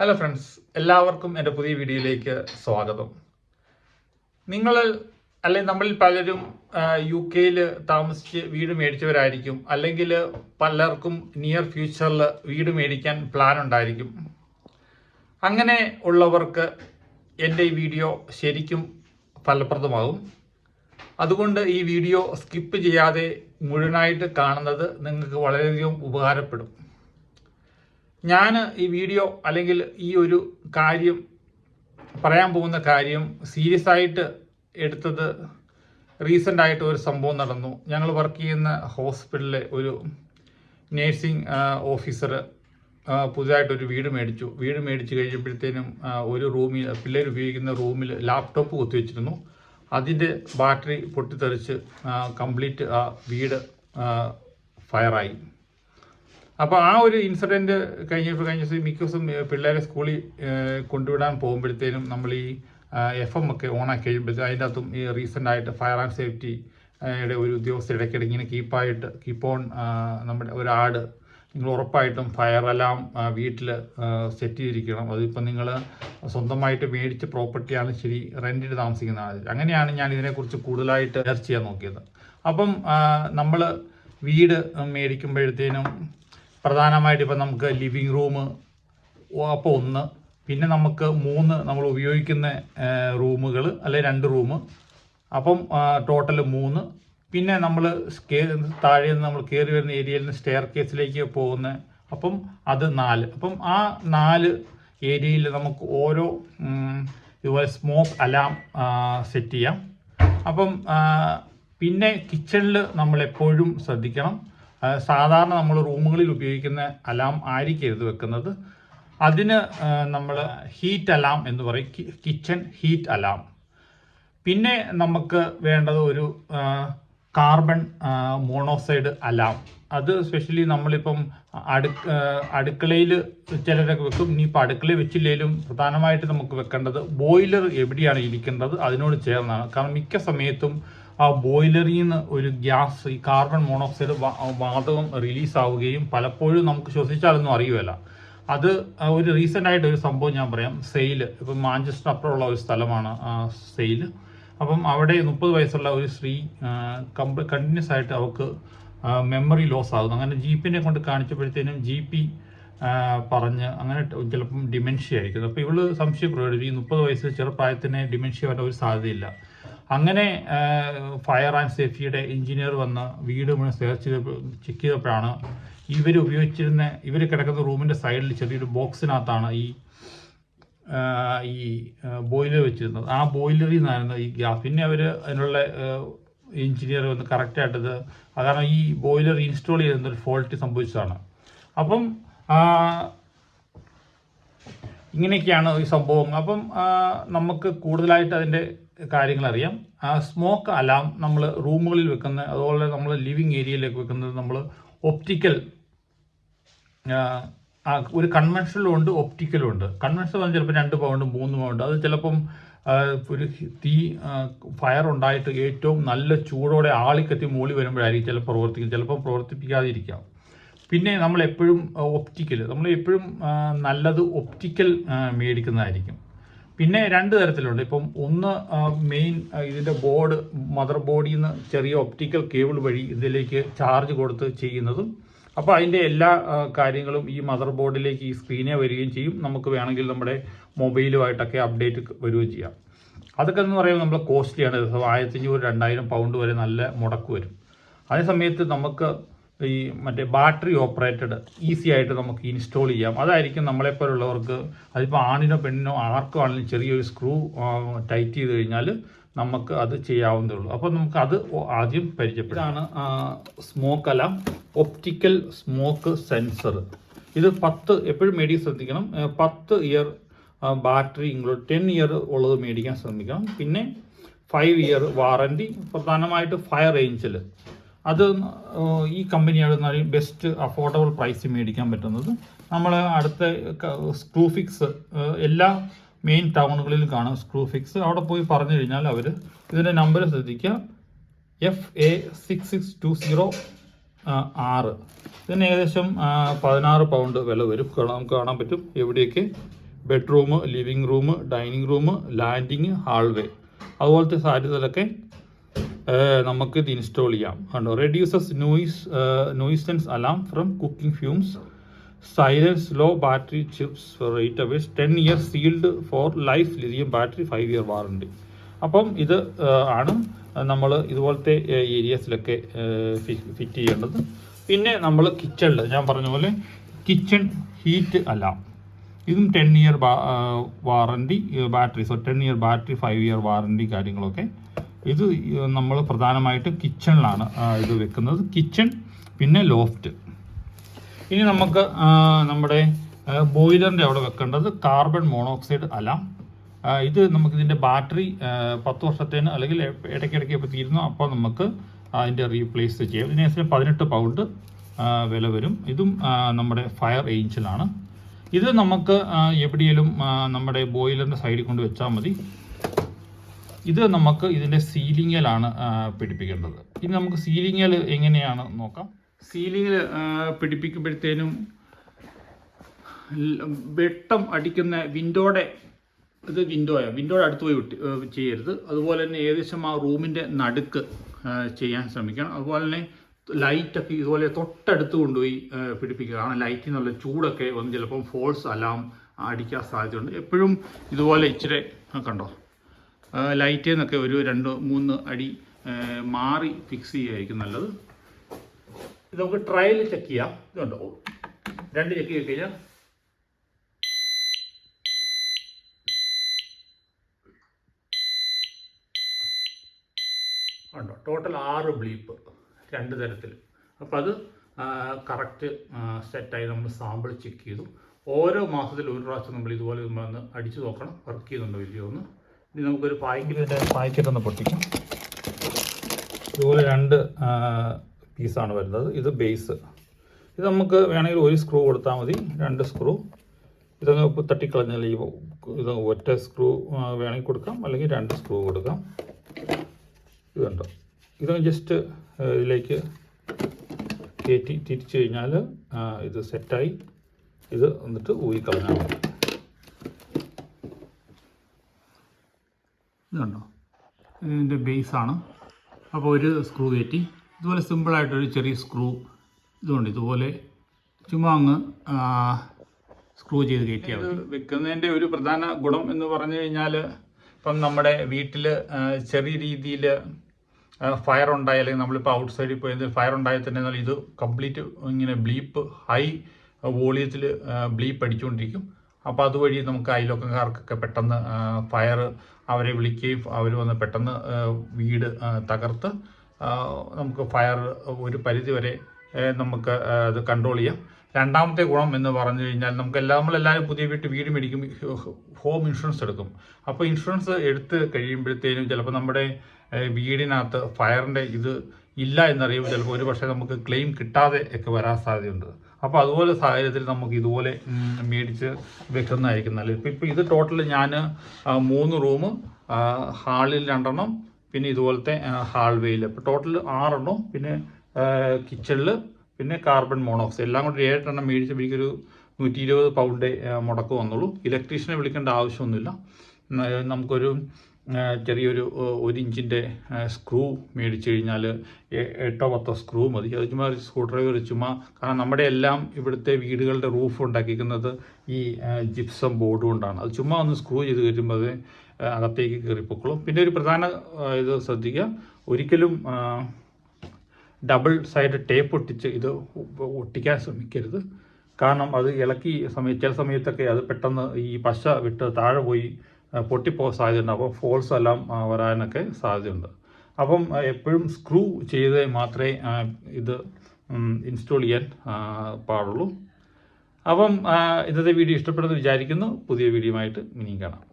Hello friends എല്ലാവർക്കും എന്റെ പുതിയ വീഡിയോയിലേക്ക് സ്വാഗതം. നിങ്ങൾ അല്ലെങ്കിൽ നമ്മളിൽ പലരും യു കെയിൽ താമസിച്ച് വീട് മേടിച്ചവരായിരിക്കും. അല്ലെങ്കിൽ പലർക്കും നിയർ ഫ്യൂച്ചറിൽ വീട് മേടിക്കാൻ പ്ലാൻ ഉണ്ടായിരിക്കും. അങ്ങനെ ഉള്ളവർക്ക് എന്റെ ഈ വീഡിയോ ശരിക്കും ഫലപ്രദമാകും. അതുകൊണ്ട് ഈ വീഡിയോ സ്കിപ്പ് ചെയ്യാതെ മുഴുവനായിട്ട് കാണുന്നത് നിങ്ങൾക്ക് വളരെയധികം ഉപകാരപ്പെടും. ഞാൻ ഈ വീഡിയോ അല്ലെങ്കിൽ ഈ ഒരു കാര്യം പറയാൻ പോകുന്ന കാര്യം സീരിയസ് ആയിട്ട് എടുത്തത് റീസെന്റ് ആയിട്ട് ഒരു സംഭവം നടന്നു. ഞങ്ങൾ വർക്ക് ചെയ്യുന്ന ഹോസ്പിറ്റലിലെ ഒരു നേഴ്സിംഗ് ഓഫീസർ പുതുതായിട്ടൊരു വീട് മേടിച്ചു. വീട് മേടിച്ച് കഴിഞ്ഞപ്പോഴത്തേനും ഒരു റൂമിൽ പിള്ളേർ ഉപയോഗിക്കുന്ന റൂമിൽ ലാപ്ടോപ്പ് കുത്തിവെച്ചിരുന്നു അതിന്റെ ബാറ്ററി പൊട്ടിത്തെറിച്ച് കംപ്ലീറ്റ് ആ വീട് ഫയറായി അപ്പോൾ ആ ഒരു ഇൻസിഡന്റ് കഴിഞ്ഞപ്പോൾ കഴിഞ്ഞ ദിവസം മിക്ക ദിവസം പിള്ളേരെ സ്കൂളിൽ കൊണ്ടുവിടാൻ പോകുമ്പോഴത്തേനും നമ്മൾ ഈ എഫ് എം ഒക്കെ ഓണാക്കി കഴിയുമ്പോഴത്തേക്കും അതിന്റെ അകത്തും ഈ റീസെന്റ് ആയിട്ട് ഫയർ ആൻഡ് സേഫ്റ്റി യുടെ ഒരു ഉദ്യോഗസ്ഥ ഇടയ്ക്കിടെ ഇങ്ങനെ കീപ്പായിട്ട് കീപ്പ് ഓൺ നമ്മുടെ ഒരു ആട് നിങ്ങൾ ഉറപ്പായിട്ടും ഫയർ അലാം വീട്ടിൽ സെറ്റ് ചെയ്തിരിക്കണം. അതിപ്പോൾ നിങ്ങൾ സ്വന്തമായിട്ട് മേടിച്ച പ്രോപ്പർട്ടിയാണ് ശരി റെന്റിന് താമസിക്കുന്ന ആൾ അങ്ങനെയാണ് ഞാൻ ഇതിനെക്കുറിച്ച് കൂടുതലായിട്ട് സെർച്ച് ചെയ്യാൻ നോക്കിയത്. അപ്പം നമ്മൾ വീട് മേടിക്കുമ്പോഴത്തേനും പ്രധാനമായിട്ട് ഇപ്പം നമുക്ക് ലിവിങ് റൂം അപ്പോൾ ഒന്ന്. പിന്നെ നമുക്ക് മൂന്ന് നമ്മൾ ഉപയോഗിക്കുന്ന റൂമുകൾ അല്ലെ രണ്ട് റൂം അപ്പം ടോട്ടൽ മൂന്ന്. പിന്നെ നമ്മൾ താഴെ നിന്ന് നമ്മൾ കയറി വരുന്ന ഏരിയയിൽ നിന്ന് സ്റ്റെയർ കേസിലേക്ക് പോകുന്ന അപ്പം അത് നാല്. അപ്പം ആ നാല് ഏരിയയിൽ നമുക്ക് ഓരോ ഇതുപോലെ സ്മോക്ക് അലാം സെറ്റ് ചെയ്യാം. അപ്പം പിന്നെ കിച്ചണിൽ നമ്മൾ എപ്പോഴും ശ്രദ്ധിക്കണം. സാധാരണ നമ്മൾ റൂമുകളിൽ ഉപയോഗിക്കുന്ന അലാം ആയിരിക്കരുത് വെക്കുന്നത്. അതിന് നമ്മൾ ഹീറ്റ് അലാം എന്ന് പറയും. Kitchen heat alarm. പിന്നെ നമുക്ക് വേണ്ടത് ഒരു കാർബൺ മോണോക്സൈഡ് അലാം. അത് സ്പെഷ്യലി നമ്മളിപ്പം അടുക്ക അടുക്കളയിൽ ചിലരൊക്കെ വെക്കും. ഇനിയിപ്പോൾ അടുക്കളയിൽ വെച്ചില്ലെങ്കിലും പ്രധാനമായിട്ട് നമുക്ക് വെക്കേണ്ടത് ബോയിലർ എവിടെയാണ് ഇരിക്കേണ്ടത് അതിനോട് ചേർന്നാണ്. കാരണം മിക്ക സമയത്തും ആ ബോയിലറിൽ നിന്ന് ഒരു ഗ്യാസ് ഈ കാർബൺ മോണോക്സൈഡ് വാതകം റിലീസ് ആവുകയും പലപ്പോഴും നമുക്ക് ശ്വസിച്ചാലൊന്നും അറിയുമല്ല അത് ഒരു റീസെന്റ് ആയിട്ട് ഒരു സംഭവം ഞാൻ പറയാം. സെയിൽ ഇപ്പം മാഞ്ചസ്റ്റർ അപ്പുറമുള്ള ഒരു സ്ഥലമാണ് സെയിൽ അപ്പം അവിടെ മുപ്പത് വയസ്സുള്ള ഒരു സ്ത്രീ കണ്ടിന്യൂസ് ആയിട്ട് അവൾക്ക് മെമ്മറി ലോസ് ആകുന്നു അങ്ങനെ ജീപ്പിനെ കൊണ്ട് കാണിച്ചപ്പോഴത്തേനും ജി പി പറഞ്ഞ് അങ്ങനെ ചിലപ്പം ഡിമെൻഷ്യ ആയിരിക്കും അപ്പോൾ ഇവൾ സംശയം ഈ മുപ്പത് വയസ്സ് ചെറുപ്രായത്തിന് ഡിമെൻഷ്യ വരാൻ ഒരു സാധ്യതയില്ല. അങ്ങനെ ഫയർ ആൻഡ് സേഫ്റ്റിയുടെ എഞ്ചിനീയർ വന്ന് വീട് മുഴുവൻ സെർച്ച് ചെയ്ത് ചെക്ക് ചെയ്തപ്പോഴാണ് ഇവർ ഉപയോഗിച്ചിരുന്ന ഇവർ കിടക്കുന്ന റൂമിന്റെ സൈഡിൽ ചെറിയൊരു ബോക്സിനകത്താണ് ഈ ഈ ബോയിലർ വെച്ചിരുന്നത്. ആ ബോയിലറിൽ നിന്നായിരുന്നു ഈ ഗ്യാസ് പിന്നെ അവർ അതിനുള്ള എഞ്ചിനീയർ വന്ന് കറക്റ്റായിട്ടത് കാരണം ഈ ബോയിലർ ഇൻസ്റ്റാൾ ചെയ്തിരുന്ന ഒരു ഫോൾട്ട് സംഭവിച്ചതാണ്. അപ്പം ഇങ്ങനെയൊക്കെയാണ് ഈ സംഭവം. അപ്പം നമുക്ക് കൂടുതലായിട്ട് അതിന്റെ കാര്യങ്ങൾ അറിയാം ആ സ്മോക്ക് അലാം നമ്മൾ റൂമുകളിൽ വെക്കുന്ന അതുപോലെ നമ്മൾ ലിവിങ് ഏരിയയിലേക്ക് വെക്കുന്നത് നമ്മൾ ഒപ്റ്റിക്കൽ ഒരു കൺവെൻഷനിലും ഉണ്ട് ഒപ്റ്റിക്കലും ഉണ്ട്. കൺവെൻഷണൽ പറഞ്ഞാൽ ചിലപ്പോൾ രണ്ട് പൗണ്ട് മൂന്ന് പൗണ്ട് അത് ചിലപ്പം ഒരു തീ ഫയർ ഉണ്ടായിട്ട് ഏറ്റവും നല്ല ചൂടോടെ ആളിക്കത്തി മൂളി വരുമ്പോഴായിരിക്കും ചിലപ്പോൾ പ്രവർത്തിക്കും ചിലപ്പോൾ പ്രവർത്തിപ്പിക്കാതിരിക്കാം. പിന്നെ നമ്മൾ എപ്പോഴും ഒപ്റ്റിക്കൽ നമ്മൾ എപ്പോഴും നല്ലത് ഒപ്റ്റിക്കൽ മേടിക്കുന്നതായിരിക്കും. പിന്നെ രണ്ട് തരത്തിലുണ്ട്. ഇപ്പം ഒന്ന് മെയിൻ ഇതിന്റെ ബോർഡ് മദർ ബോർഡിൽ നിന്ന് ചെറിയ ഒപ്റ്റിക്കൽ കേബിൾ വഴി ഇതിലേക്ക് ചാർജ് കൊടുത്ത് ചെയ്യുന്നതും അപ്പോൾ അതിന്റെ എല്ലാ കാര്യങ്ങളും ഈ മദർ ബോർഡിലേക്ക് ഈ സ്ക്രീനെ വരികയും ചെയ്യും. നമുക്ക് വേണമെങ്കിൽ നമ്മുടെ മൊബൈലുമായിട്ടൊക്കെ അപ്ഡേറ്റ് വരികയും ചെയ്യാം. അതൊക്കെ എന്ന് പറയുമ്പോൾ നമ്മൾ കോസ്റ്റ്ലിയാണ് ആയിരത്തി അഞ്ഞൂറ് രണ്ടായിരം പൗണ്ട് വരെ നല്ല മുടക്ക് വരും. അതേ സമയത്ത് നമുക്ക് ഈ മറ്റേ ബാറ്ററി ഓപ്പറേറ്റഡ് ഈസി ആയിട്ട് നമുക്ക് ഇൻസ്റ്റാൾ ചെയ്യാം. അതായിരിക്കും നമ്മളെപ്പോലുള്ളവർക്ക് അതിപ്പോൾ ആണിനോ പെണ്ണിനോ ആർക്കോ ആണെങ്കിലും ചെറിയൊരു സ്ക്രൂ ടൈറ്റ് ചെയ്ത് കഴിഞ്ഞാൽ നമുക്ക് അത് ചെയ്യാവുന്നതേ ഉള്ളൂ. അപ്പോൾ നമുക്ക് അത് ആദ്യം പരിചയപ്പെടാം ഇതാണ് സ്മോക്ക് അല്ല ഒപ്റ്റിക്കൽ സ്മോക്ക് സെൻസർ ഇത് പത്ത് എപ്പോഴും മേടിക്കാൻ ശ്രദ്ധിക്കണം. പത്ത് year battery include ten year ഉള്ളത് മേടിക്കാൻ ശ്രമിക്കണം പിന്നെ ഫൈവ് ഇയർ വാറന്റി പ്രധാനമായിട്ട് ഫയർ റേഞ്ചിൽ അത് ഈ കമ്പനിയാണ് ബെസ്റ്റ് അഫോർഡബിൾ പ്രൈസ് മേടിക്കാൻ പറ്റുന്നത്. നമ്മൾ അടുത്ത സ്ക്രൂഫിക്സ് എല്ലാ മെയിൻ ടൗണുകളിലും കാണാം സ്ക്രൂഫിക്സ് അവിടെ പോയി പറഞ്ഞു കഴിഞ്ഞാൽ അവർ ഇതിന്റെ നമ്പർ ശ്രദ്ധിക്കുക. F A six six two zero ആറ് ഇതിന് ഏകദേശം പതിനാറ് പൗണ്ട് വില വരും. നമുക്ക് കാണാൻ പറ്റും. എവിടെയൊക്കെ? Bedroom living room dining room landing hallway അതുപോലത്തെ സാധ്യതകളൊക്കെ നമുക്ക് ഇത് ഇൻസ്റ്റാൾ ചെയ്യാം. കണ്ടോ? Reduces noise nuisance alarm from cooking fumes silence low battery chirps for eight hours ten year sealed for life lithium battery five year warranty അപ്പം ഇത് ആണ് നമ്മൾ ഇതുപോലത്തെ ഏരിയസിലൊക്കെ ഫിറ്റ് ചെയ്യേണ്ടത്. പിന്നെ നമ്മൾ കിച്ചണിൽ ഞാൻ പറഞ്ഞ പോലെ കിച്ചൺ ഹീറ്റ് അലാം ഇതും ten year warranty battery so ten year battery five year warranty കാര്യങ്ങളൊക്കെ ഇത് നമ്മൾ പ്രധാനമായിട്ടും കിച്ചണിലാണ് ഇത് വെക്കുന്നത്. കിച്ചൺ പിന്നെ ലോഫ്റ്റ് ഇനി നമുക്ക് നമ്മുടെ ബോയിലറിന്റെ അവിടെ വെക്കേണ്ടത് കാർബൺ മോണോക്സൈഡ് അലാം. ഇത് നമുക്ക് ഇതിന്റെ ബാറ്ററി പത്ത് വർഷത്തേന് അല്ലെങ്കിൽ ഇടയ്ക്കിടയ്ക്ക് ഇപ്പോൾ തീരുന്നു. അപ്പോൾ നമുക്ക് അതിന്റെ റീപ്ലേസ് ചെയ്യാം. ഇതിന് ശേഷം പതിനെട്ട് പൗണ്ട് വില വരും. ഇതും നമ്മുടെ ഫയർ ഏഞ്ചിലാണ് ഇത് നമുക്ക് എവിടെയെങ്കിലും നമ്മുടെ ബോയിലറിന്റെ സൈഡിൽ കൊണ്ട് വെച്ചാൽ മതി. ഇത് നമുക്ക് ഇതിന്റെ സീലിങ്ങിലാണ് പിടിപ്പിക്കേണ്ടത്. ഇനി നമുക്ക് സീലിങ്ങിൽ എങ്ങനെയാണ് നോക്കാം. സീലിങ്ങിൽ പിടിപ്പിക്കുമ്പോഴത്തേനും വെട്ടം അടിക്കുന്ന വിൻഡോയുടെ ഇത് വിൻഡോയാണ് വിൻഡോയുടെ അടുത്ത് പോയി ചെയ്യരുത്. അതുപോലെ തന്നെ ഏകദേശം ആ റൂമിന്റെ നടുക്ക് ചെയ്യാൻ ശ്രമിക്കണം. അതുപോലെ തന്നെ ലൈറ്റൊക്കെ ഇതുപോലെ തൊട്ടടുത്ത് കൊണ്ടുപോയി പിടിപ്പിക്കുക. കാരണം ലൈറ്റിൽ നിന്നുള്ള ചൂടൊക്കെ വന്ന് ചിലപ്പം ഫോൾസ് അലാം അടിക്കാൻ സാധ്യതയുണ്ട്. എപ്പോഴും ഇതുപോലെ ഇച്ചിരി കണ്ടോ? ലൈറ്റിൽ നിന്നൊക്കെ ഒരു രണ്ട് മൂന്ന് അടി മാറി ഫിക്സ് ചെയ്യുമായിരിക്കും നല്ലത്. ഇത് നമുക്ക് ട്രയൽ ചെക്ക് ചെയ്യാം. ഇതുണ്ടോ രണ്ട് ചെക്ക് ചെയ്ത് കഴിഞ്ഞാൽ ഉണ്ടോ ടോട്ടൽ ആറ് ബ്ലീപ്പ് രണ്ട് തരത്തിൽ. അപ്പോൾ അത് കറക്റ്റ് സെറ്റായി നമ്മൾ സാമ്പിൾ ചെക്ക് ചെയ്തു. ഓരോ മാസത്തിൽ ഒരു പ്രാവശ്യം നമ്മൾ ഇതുപോലെ ഒന്ന് അടിച്ചു നോക്കണം വർക്ക് ചെയ്യുന്നുണ്ടോ ഇല്ലയോ എന്ന്. ഇനി നമുക്കൊരു പായ്ക്കറ്റ് പായ്ക്കറ്റ് ഒന്ന് പൊട്ടിക്കാം. ഇതുപോലെ രണ്ട് പീസാണ് വരുന്നത്. ഇത് ബേസ്. ഇത് നമുക്ക് വേണമെങ്കിൽ ഒരു സ്ക്രൂ കൊടുത്താൽ മതി. രണ്ട് സ്ക്രൂ. ഇതങ്ങ് തട്ടിക്കളഞ്ഞാൽ ഈ ഇത് ഒറ്റ സ്ക്രൂ വേണമെങ്കിൽ കൊടുക്കാം. അല്ലെങ്കിൽ രണ്ട് സ്ക്രൂ കൊടുക്കാം. ഇതുണ്ട് കണ്ടോ? ഇത് ജസ്റ്റ് ഇതിലേക്ക് കയറ്റി തിരിച്ചു കഴിഞ്ഞാൽ ഇത് സെറ്റായി ഇത് എന്നിട്ട് ഊരിക്കളഞ്ഞാൽ മതി. കണ്ടോ? ഇതിന്റെ ബേസാണ് അപ്പോൾ ഒരു സ്ക്രൂ കയറ്റി. ഇതുപോലെ സിമ്പിളായിട്ടൊരു ചെറിയ സ്ക്രൂ ഇതുകൊണ്ട് ഇതുപോലെ ചുമ്മാ അങ്ങ് സ്ക്രൂ ചെയ്ത് കയറ്റിയാൽ മതി. വെക്കുന്നതിന്റെ ഒരു പ്രധാന ഗുണം എന്ന് പറഞ്ഞു കഴിഞ്ഞാൽ ഇപ്പം നമ്മുടെ വീട്ടിൽ ചെറിയ രീതിയിൽ ഫയർ ഉണ്ടായി അല്ലെങ്കിൽ നമ്മളിപ്പോൾ ഔട്ട് സൈഡിൽ പോയി ഫയർ ഉണ്ടായാൽ തന്നെ ഇത് കംപ്ലീറ്റ് ഇങ്ങനെ ബ്ലീപ്പ് ഹൈ വോളിയത്തിൽ ബ്ലീപ്പ് അടിച്ചുകൊണ്ടിരിക്കും അപ്പോൾ അതുവഴി നമുക്ക് അയൽവക്കക്കാർക്കൊക്കെ പെട്ടെന്ന് ഫയർ അവരെ വിളിക്കുകയും അവർ വന്ന് പെട്ടെന്ന് വീട് തകർത്ത് നമുക്ക് ഫയർ ഒരു പരിധി വരെ നമുക്ക് അത് കൺട്രോൾ ചെയ്യാം. രണ്ടാമത്തെ ഗുണം എന്ന് പറഞ്ഞു കഴിഞ്ഞാൽ നമുക്ക് എല്ലാ നമ്മളെല്ലാവരും പുതിയ വീട്ട് വീട് മേടിക്കും ഹോം ഇൻഷുറൻസ് എടുക്കും. അപ്പോൾ ഇൻഷുറൻസ് എടുത്ത് കഴിയുമ്പോഴത്തേനും ചിലപ്പോൾ നമ്മുടെ വീടിനകത്ത് ഫയറിന്റെ ഇത് ഇല്ല എന്നറിയുമ്പോൾ ചിലപ്പോൾ ഒരു പക്ഷേ നമുക്ക് ക്ലെയിം കിട്ടാതെ ഒക്കെ വരാൻ സാധ്യതയുണ്ട്. അപ്പോൾ അതുപോലെ സാഹചര്യത്തിൽ നമുക്ക് ഇതുപോലെ മേടിച്ച് വെക്കുന്നതായിരിക്കും നല്ലത്. ഇപ്പം ഇപ്പം ഇത് ടോട്ടൽ ഞാൻ മൂന്ന് റൂം ഹാളിൽ രണ്ടെണ്ണം പിന്നെ ഇതുപോലത്തെ ഹാൾവേയിൽ അപ്പോൾ ടോട്ടൽ ആറെണ്ണം പിന്നെ കിച്ചണിൽ പിന്നെ കാർബൺ മോണോക്സൈഡ് എല്ലാം കൂടി ഏഴെണ്ണം മേടിച്ച് എനിക്കൊരു നൂറ്റി ഇരുപത് പൗണ്ട് മുടക്ക് വന്നുള്ളൂ. ഇലക്ട്രീഷ്യനെ വിളിക്കേണ്ട ആവശ്യമൊന്നുമില്ല. നമുക്കൊരു ചെറിയൊരു ഒരു ഇഞ്ചിന്റെ സ്ക്രൂ മേടിച്ചു കഴിഞ്ഞാൽ എട്ടോ പത്തോ സ്ക്രൂ മതി. അത് ചുമ്മാ ഒരു സ്ക്രൂ ഡ്രൈവർ ചുമ്മാ കാരണം നമ്മുടെ എല്ലാം ഇവിടുത്തെ വീടുകളുടെ റൂഫ് ഉണ്ടാക്കിക്കുന്നത് ഈ ജിപ്സം ബോർഡ് കൊണ്ടാണ്. അത് ചുമ്മാ ഒന്ന് സ്ക്രൂ ചെയ്ത് കയറ്റുമ്പോൾ അകത്തേക്ക് കയറിപ്പോക്കോളും. പിന്നെ ഒരു പ്രധാന ഇത് ശ്രദ്ധിക്കുക. ഒരിക്കലും ഡബിൾ സൈഡ് ടേപ്പ് ഒട്ടിച്ച് ഇത് ഒട്ടിക്കാൻ ശ്രമിക്കരുത്. കാരണം അത് ഇളക്കി സമയ ചില സമയത്തൊക്കെ അത് പെട്ടെന്ന് ഈ പശ വിട്ട് താഴെ പോയി പൊട്ടിപ്പോകാൻ സാധ്യതയുണ്ട്. അപ്പോൾ ഫോൾസ് എല്ലാം വരാനൊക്കെ സാധ്യതയുണ്ട്. അപ്പം എപ്പോഴും സ്ക്രൂ ചെയ്ത് മാത്രമേ ഇത് ഇൻസ്റ്റാൾ ചെയ്യാൻ പാടുള്ളൂ. അപ്പം ഇന്നത്തെ വീഡിയോ ഇഷ്ടപ്പെടുന്നു വിചാരിക്കുന്നു. പുതിയ വീഡിയോ ആയിട്ട് ഇനിയും കാണാം.